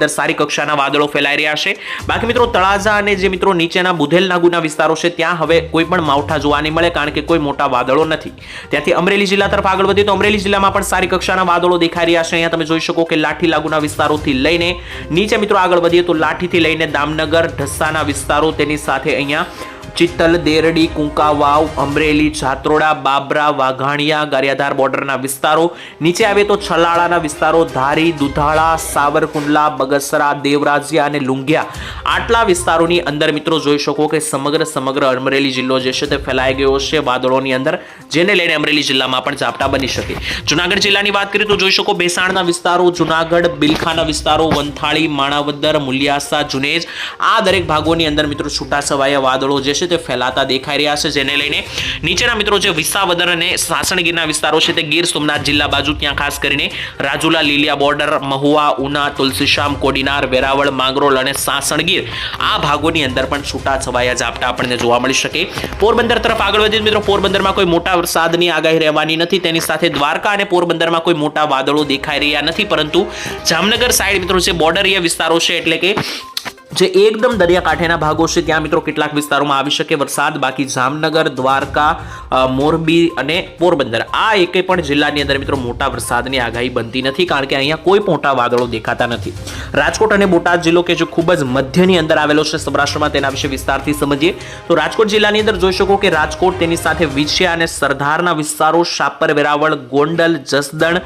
અંદર સારી કક્ષાના વાદળો ફેલાઈ રહ્યા છે. બાકી મિત્રો, તળાજા અને જે મિત્રો નીચેના બુધેલ નાગુના વિસ્તારો છે, ત્યાં હવે કોઈ પણ માવઠા જોવા નહીં મળે કારણ કે કોઈ મોટા વાદળો નથી. ત્યાંથી અમરેલી જિલ્લા તરફ આગળ વધીએ તો અમરેલી જિલ્લામાં પણ સારી કક્ષાના વાદળો દેખાઈ રહ્યા છે. અહીંયા તમે જોઈ શકો કે લાઠી લાગુના વિસ્તારોથી લઈને નીચે મિત્રો આગળ વધીએ તો લાઠીથી લઈને દામનગર, ઢસાના વિસ્તારો તેની સાથે અહીંયા ચિત્તલ, દેરડી, કુંકાવાવ, અમરેલી જાત્રોડા બાબરા, વાઘાણિયા, ગારિયાધાર બોર્ડરના વિસ્તારો. નીચે આવે તો છલાળાના વિસ્તારો ધારી, દુધાળા, સાવરકુંડલા, બગસરા, દેવરાજિયા અને લુંઘિયા આટલા વિસ્તારોની અંદર મિત્રો જોઈ શકો કે સમગ્ર સમગ્ર અમરેલી જિલ્લો જે છે તે ફેલાઈ ગયો છે વાદળોની અંદર, જેને લઈને અમરેલી જિલ્લામાં પણ ઝાપટા બની શકે. જુનાગઢ જિલ્લાની વાત કરીએ તો જોઈ શકો ભેસાણના વિસ્તારો, જુનાગઢ, બિલખાના વિસ્તારો, વંથાળી, માણાવદર, મુલિયાસા, જુનેજ, આ દરેક ભાગોની અંદર મિત્રો છૂટાછવાયા વાદળો જે છે તે ફેલાતા દેખાઈ રહ્યા છે, જેને લઈને નીચેના મિત્રો જે વિસાવદર અને સાસણગીરના વિસ્તારો છે તે ગીર સોમનાથ જિલ્લા બાજુ, ત્યાં ખાસ કરીને રાજુલા, લીલિયા બોર્ડર, મહુવા, ઉના, તુલસીશ્યામ, કોડીનાર, વેરાવળ, માંગરોળ અને સાસણગીર આ ભાગોની અંદર પણ છૂટા છવાયા ઝાપટા આપણને જોવા મળી શકે. પોરબંદર તરફ આગળ વધીએ મિત્રો, પોરબંદરમાં કોઈ મોટા વરસાદની આગાહી રહેવાની નથી. તેની સાથે દ્વારકા અને પોરબંદરમાં કોઈ મોટા વાદળો દેખાઈ રહ્યા નથી. પરંતુ જામનગર સાઈડ મિત્રો, જે બોર્ડરીય વિસ્તારો છે, એટલે કે જે એકદમ દરિયાકાંઠેના ભાગો છે, ત્યાં મિત્રો કેટલાક વિસ્તારોમાં આવી શકે વરસાદ. બાકી જામનગર, દ્વારકા મોરબી અને પોરબંદર. આ એકે પણ જિલ્લાની અંદર મિત્રો મોટા વરસાદની આગાહી બનતી નથી, કારણ કે અહીંયા કોઈ મોટા વાદળો દેખાતા નથી. રાજકોટ અને બોટાદ જિલ્લો કે જે ખૂબ જ મધ્યની અંદર આવેલો છે સૌરાષ્ટ્રમાં, તેના વિશે વિસ્તારથી સમજીએ, તો રાજકોટ જિલ્લાની અંદર જોઈ શકો કે રાજકોટ તેની સાથે વિછિયા અને સરદારના વિસ્તારો શાપર વેરાવળ ગોંડલ, જસદણ